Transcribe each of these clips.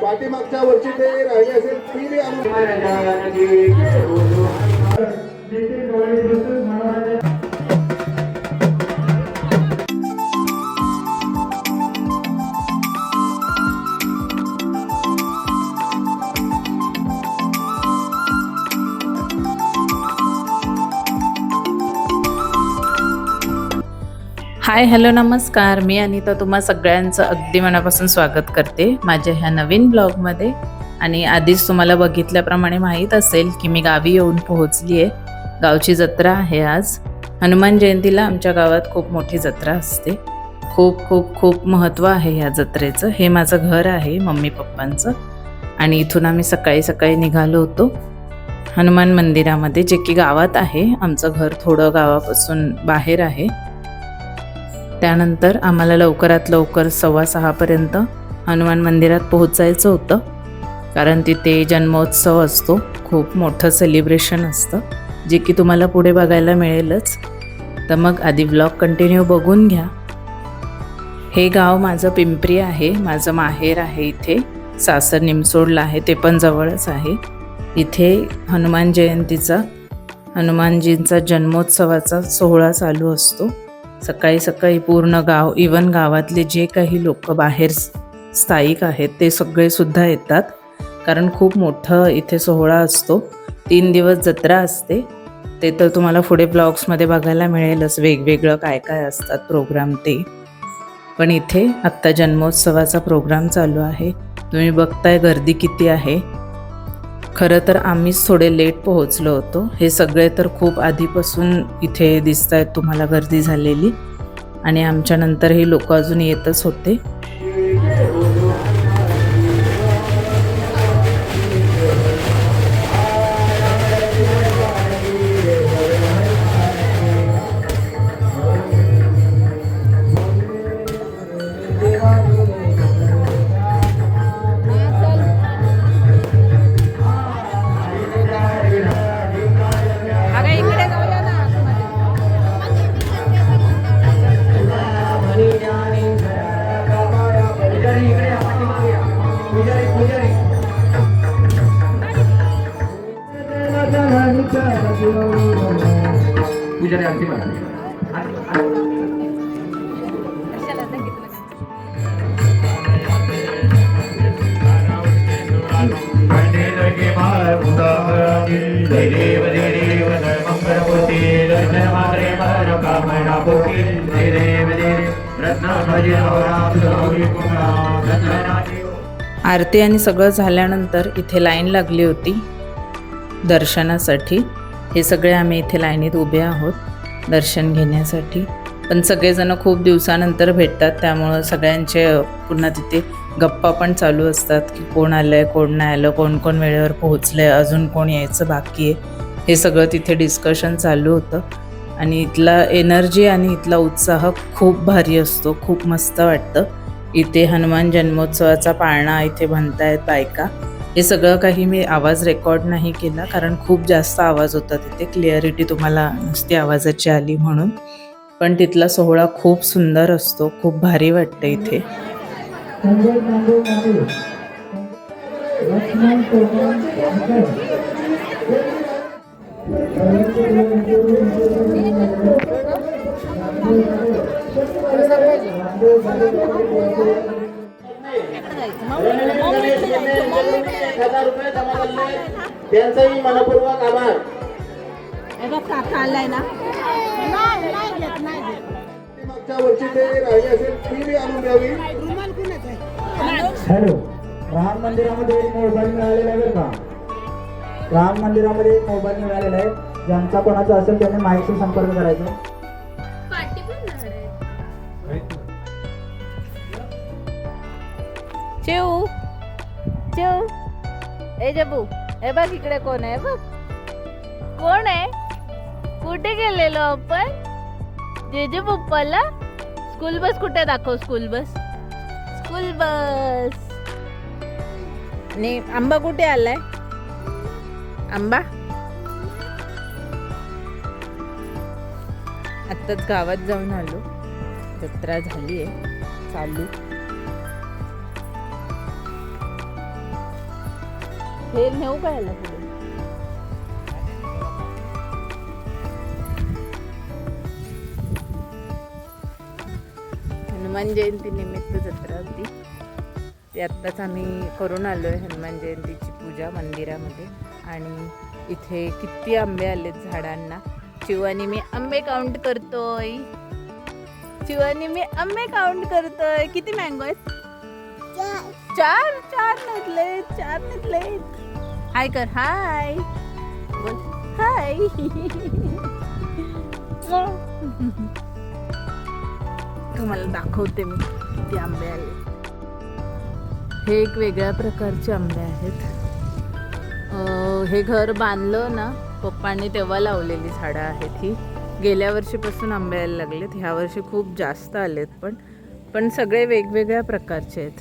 पाठीमागच्या वर्षी ते राहिले असेल ती बी हाय हॅलो नमस्कार. मी अनिता तुम्हा सगळ्यांचं अगदी मनापासून स्वागत करते. माझ्या ह्या नवीन ब्लॉगमध्ये. आणि आधीच तुम्हाला बघितल्याप्रमाणे माहीत असेल की मी गावी येऊन पोहोचली आहे गावची जत्रा आहे आज. हनुमान जयंतीला आमच्या गावात खूप मोठी जत्रा असते. खूप खूप खूप महत्त्व आहे ह्या जत्रेचं. हे माझं घर आहे मम्मी पप्पांचं. आणि इथून आम्ही सकाळी सकाळी निघालो होतो. हनुमान मंदिरामध्ये जे की गावात आहे आमचं घर थोडं गावापासून बाहेर आहे. त्यानंतर आम्हाला लवकरात लवकर सव्वा सहापर्यंत हनुमान मंदिरात पोहोचायचं होतं. कारण तिथे जन्मोत्सव असतो. खूप मोठं सेलिब्रेशन असतं. जे की तुम्हाला पुढे बघायला मिळेलच. तर मग आधी ब्लॉग कंटिन्यू बघून घ्या. हे गाव माझं पिंपरी आहे. माझं माहेर आहे इथे. सासर निमसोडला आहे. ते पण जवळच आहे. इथे हनुमान जयंतीचा हनुमानजींचा जन्मोत्सवाचा सोहळा चालू असतो. सकाळी सकाळी पूर्ण गाव इवन गावातले जे काही लोक बाहेर स्थायिक आहेत ते सगळेसुद्धा येतात. कारण खूप मोठं इथे सोहळा असतो. तीन दिवस जत्रा असते. ते तर तुम्हाला पुढे ब्लॉग्समध्ये बघायला मिळेलच वेगवेगळं काय काय असतात प्रोग्राम ते. पण इथे आत्ता जन्मोत्सवाचा प्रोग्राम चालू आहे. तुम्ही बघताय गर्दी किती आहे. खरं तर आम्हीच थोडे लेट पोहोचलो होतो. हे सगळे तर खूप आधीपासून इथे दिसत आहेत तुम्हाला गर्दी झालेली. आणि आमच्यानंतरही लोक अजून येतच होते. पूजारी अगदी म्हणा आरती आणि सगळं झाल्यानंतर इथे लाईन लागली होती दर्शनासाठी. हे सगळे आम्ही इथे लाईनीत उभे आहोत दर्शन घेण्यासाठी. पण सगळेजण खूप दिवसानंतर भेटतात त्यामुळं सगळ्यांचे पुन्हा तिथे गप्पा पण चालू असतात की कोण आलं आहे कोण नाही आलं कोण कोण वेळेवर पोहोचलं आहे अजून कोण यायचं बाकी आहे. हे सगळं तिथे डिस्कशन चालू होतं. आणि इथला एनर्जी आणि इथला उत्साह खूप भारी असतो खूप मस्त वाटतं. इथे हनुमान जन्मोत्सवाचा पाळणा इथे म्हणतायत बायका. हे सगळं काही मी आवाज रेकॉर्ड नाही केला कारण खूप जास्त आवाज होता तिथे क्लिअरिटी तुम्हाला नुसती आवाजाची आली म्हणून पण तिथला सोहळा खूप सुंदर असतो खूप भारी वाटतं इथे त्यांचाही मनपूर्वक आभार. बघ काका आलाय ना. वर्षी ते राहिले असेल ती आणून द्यावी. हॅलो. राम मंदिरामध्ये एक मोबाईल मिळालेला आहे बरं का? राम मंदिरामध्ये एक मोबाईल मिळालेला आहे. ज्यांचा कोणाचा असेल त्याने माहिती संपर्क करायचा. चिऊ चिऊ ए जबू. हे बघ इकडे कोण आहे बघ. कोण आहे? कुठे गेलेलो आपण? जेजू पप्पाला स्कूल बस कुठे दाखव स्कूल बस. School bus. आणि आंबा कुठे आलाय? आंबा? आत्ताच गावात जाऊन आलो. जत्रा झाली आहे चालू. हे नेऊ का याला पुढे? हनुमान जयंती निमित्त जत्रा होती. ती आत्ताच आम्ही करून आलो आहे हनुमान जयंतीची पूजा मंदिरामध्ये. आणि इथे किती आंबे आलेत झाडांना. शिवानी मी आंबे काउंट करतोय. शिवानी मी आंबे काउंट करतोय. किती मँगो आहेत? चार. चार निघले चार निघले हाय कर हाय बोल हाय तुम्हाला दाखवते मी किती आंबे आले. हे एक वेगळ्या प्रकारचे आंबे आहेत. हे घर बांधलं ना पप्पांनी तेव्हा लावलेली झाडं आहेत ही. गेल्या वर्षीपासून आंबे यायला लागलेत. ह्या वर्षी खूप जास्त आलेत पण पण सगळे वेगवेगळ्या प्रकारचे आहेत.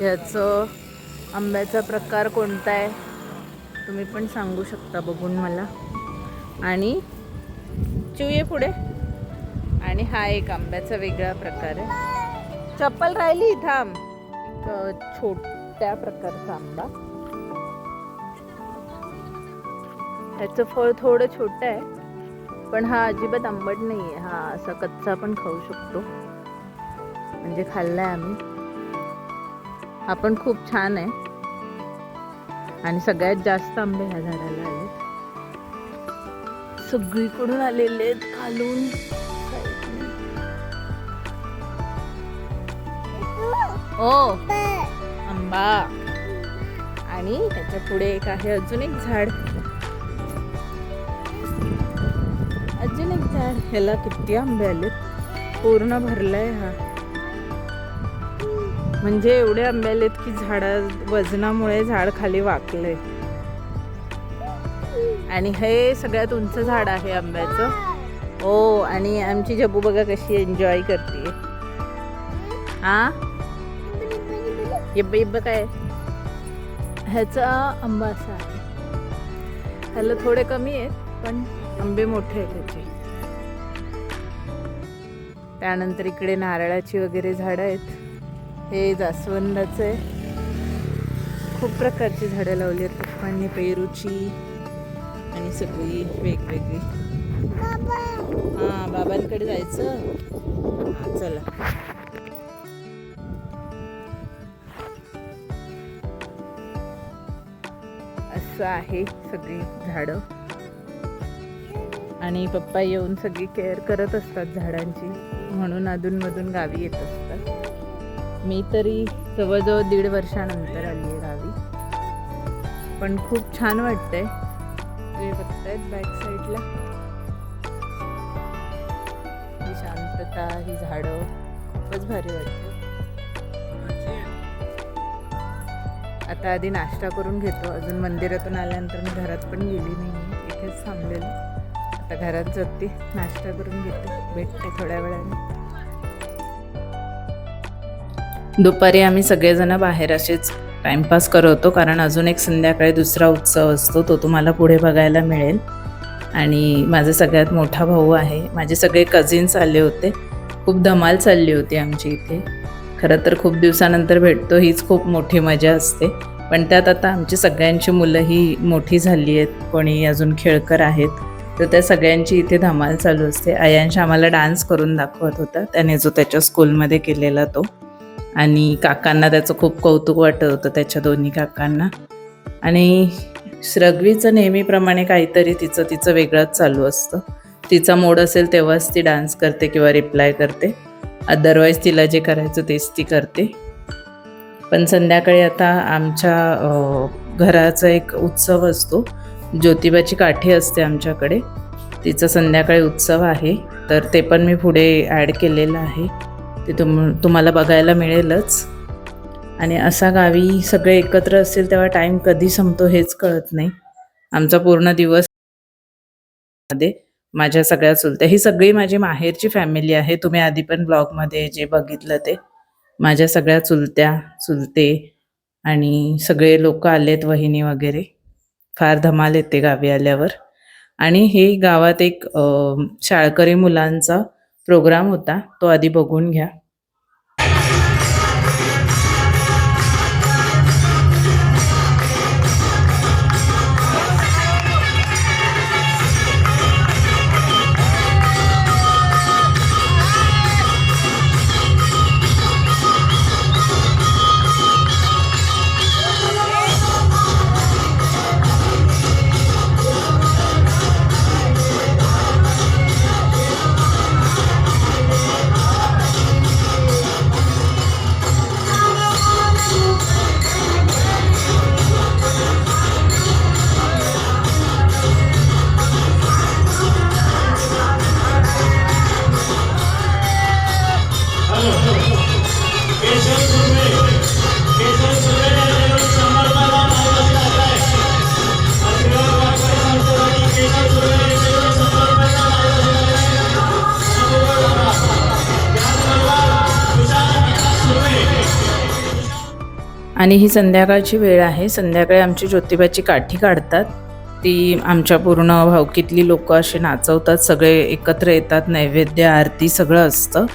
ह्याचं आंब्याचा प्रकार कोणता आहे? तुम्ही पण सांगू शकता बघून मला. आणि चिवये पुढे. आणि हा एक आंब्याचा वेगळा प्रकार आहे. चप्पल राहिली थांब. एक छोट्या प्रकारचा आंबा. ह्याचं फळ थोडं छोटं आहे. पण हा अजिबात आंबट नाही आहे. हा असा कच्चा पण खाऊ शकतो. म्हणजे खाल्लाय आम्ही. हा पण खूप छान आहे. आणि सगळ्यात जास्त आंबे ह्या झाडाला आले सगळीकडून आलेले आहेत खालून. ओ आंबा. आणि त्याच्या पुढे एक आहे अजून एक झाड. अजून एक झाड. ह्याला किती आंबे आलेत? पूर्ण भरलाय हा. म्हणजे एवढे आंबे आलेत की झाडं वजनामुळे झाड खाली वाकलंय. आणि हे सगळ्यात उंच झाड आहे आंब्याचं. हो आणि आमची जबू बघा कशी एन्जॉय करते. हा? इब्ब इब्ब काय? ह्याचा आंबा असा आहे. ह्याला थोडे कमी आहेत पण आंबे मोठे आहेत त्याचे त्यानंतर इकडे नारळाची वगैरे झाडं आहेत. हे जास्वंदाचं आहे खूप प्रकारची झाडं लावली आहेत. पप्पांनी पेरूची आणि सगळी वेगवेगळी. हां बाबांकडे जायचं? हां चला. असं आहे सगळी झाडं. आणि पप्पा येऊन सगळी केअर करत असतात झाडांची. म्हणून अधूनमधून गावी येत असतात मी तरी जवळजवळ दीड वर्षानंतर आली आहे गावी. पण खूप छान वाटतंय. तुम्ही बघतायत बॅक साईडला ही शांतता ही झाडं. खूपच भारी वाटतं. आता आधी नाश्ता करून घेतो. अजून मंदिरातून आल्यानंतर मी घरात पण गेली नाही इथेच थांबलेलं. आता घरात जाते. नाश्ता करून घेते. भेटते थोड्या वेळाने. दुपारी आम्ही सगळेजण बाहेर असेच टाईमपास करत होतो कारण अजून एक संध्याकाळी दुसरा उत्सव असतो तो तुम्हाला पुढे बघायला मिळेल. आणि माझा सगळ्यात मोठा भाऊ आहे. माझे सगळे कझिन्स आले होते. खूप धमाल चालली होती आमची इथे. खरं तर खूप दिवसानंतर भेटतो हीच खूप मोठी मजा असते. पण त्यात आता आमची सगळ्यांची मुलं ही मोठी झाली आहेत. कोणी अजून खेळकर आहेत. तर त्या सगळ्यांची इथे धमाल चालू असते. आयांश आम्हाला डान्स करून दाखवत होता. त्याने जो त्याच्या स्कूलमध्ये केलेला तो. आणि काकांना त्याचं खूप कौतुक वाटत होतं त्याच्या दोन्ही काकांना. आणि श्रगवीचं नेहमीप्रमाणे काहीतरी तिचं तिचं वेगळंच चालू असतं. तिचा मोड असेल तेव्हाच ती डान्स करते किंवा रिप्लाय करते. अदरवाईज तिला जे करायचं तेच ती करते. पण संध्याकाळी आता आमच्या घराचा एक उत्सव असतो. ज्योतिबाची काठी असते आमच्याकडे. तिचा संध्याकाळी उत्सव आहे. तर ते पण मी पुढे ॲड केलेलं आहे. ते तुम तुम्हाला बघायला मिळेलच. आणि असा गावी सगळे एकत्र असतील तेव्हा टाईम कधी संपतो हेच कळत नाही. आमचा पूर्ण दिवसमध्ये माझ्या सगळ्या चुलत्या ही सगळी माझी माहेरची फॅमिली आहे. तुम्ही आधी पण ब्लॉगमध्ये जे बघितलं ते. माझ्या सगळ्या चुलत्या चुलते आणि सगळे लोक आलेत वहिनी वगैरे. फार धमाल येते गावी आल्यावर. आणि हे गावात एक शाळकरी मुलांचा प्रोग्राम होता तो आधी बघून घ्या. आणि ही संध्याकाळची वेळ आहे. संध्याकाळी आमची ज्योतिबाची काठी काढतात. ती आमच्या पूर्ण भावकीतली लोकं असे नाचवतात. सगळे एकत्र येतात. नैवेद्य आरती सगळं असतं.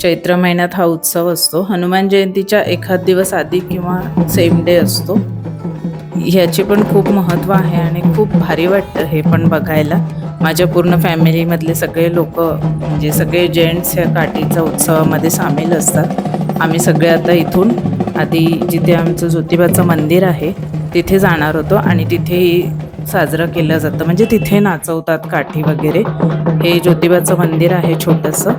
चैत्र महिन्यात हा उत्सव असतो. हनुमान जयंतीच्या एखाद दिवस आधी किंवा सेम डे असतो. ह्याचे पण खूप महत्त्व आहे आणि खूप भारी वाटतं हे पण बघायला. माझ्या पूर्ण फॅमिलीमधले सगळे लोक म्हणजे सगळे जेंट्स ह्या काठीचा उत्सवामध्ये सामील असतात. आम्ही सगळे आता इथून आधी जिथे आमचं ज्योतिबाचं मंदिर आहे तिथे जाणार होतो आणि तिथेही साजरं केलं जातं. म्हणजे तिथे नाचवतात काठी वगैरे. हे ज्योतिबाचं मंदिर आहे छोटंसं.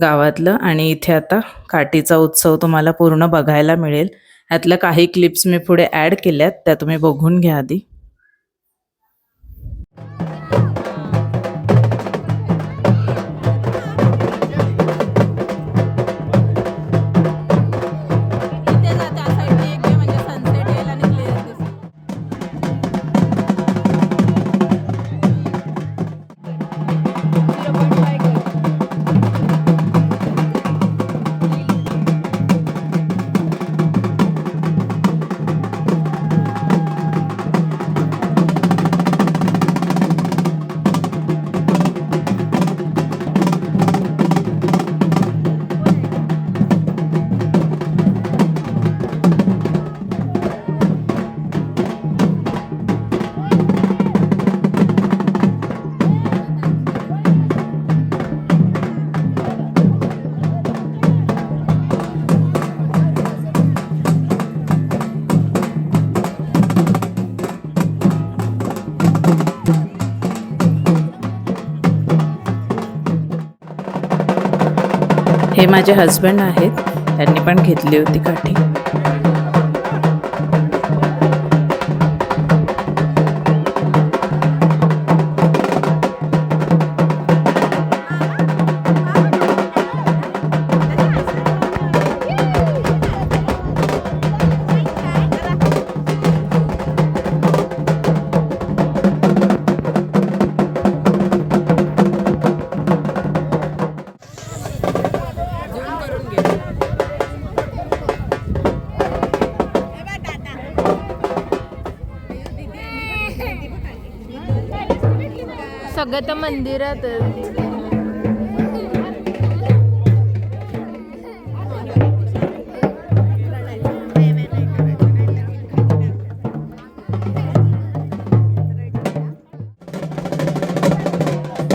गावातलं आणि इथे आता काठीचा उत्सव तुम्हाला पूर्ण बघायला मिळेल. यातल्या काही क्लिप्स मी पुढे ॲड केल्यात त्या तुम्ही बघून घ्या आधी. हे माझे हस्बंड आहेत. त्यांनी पण घेतली होती काठी. सगळं तर मंदिरात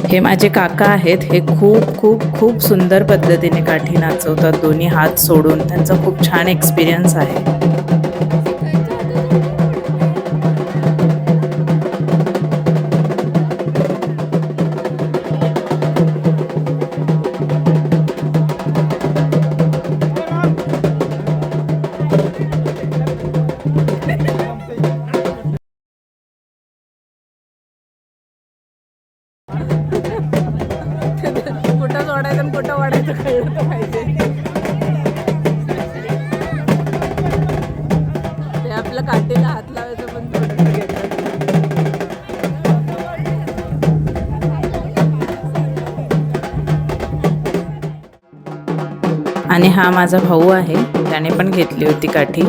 हे माझे काका आहेत. हे खूप खूप खूप सुंदर पद्धतीने काठी नाचवतात. दोन्ही हात सोडून. त्यांचा खूप छान एक्सपिरियन्स आहे. आणि हा माझा भाऊ आहे. त्याने पण घेतली होती काठी.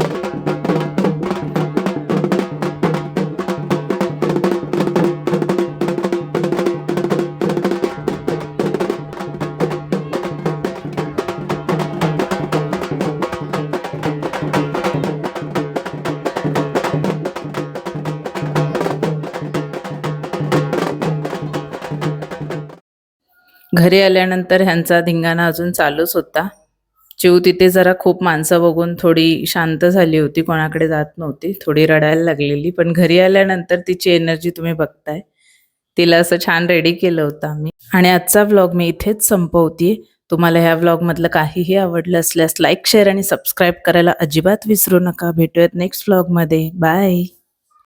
घरी आल्यानंतर ह्यांचा धिंगाणा अजून चालूच होता. चिव तिथे जरा खूप माणसं बघून थोडी शांत झाली होती कोणाकडे जात नव्हती थोडी रडायला लागलेली. पण घरी आल्यानंतर तिची एनर्जी तुम्ही बघताय. तिला असं छान रेडी केलं होतं आम्ही. आणि आजचा व्लॉग मी इथेच संपवते तुम्हाला ह्या व्लॉगमधलं काहीही आवडलं असल्यास लाईक शेअर आणि सबस्क्राईब करायला अजिबात विसरू नका. भेटूयात नेक्स्ट व्लॉगमध्ये. बाय!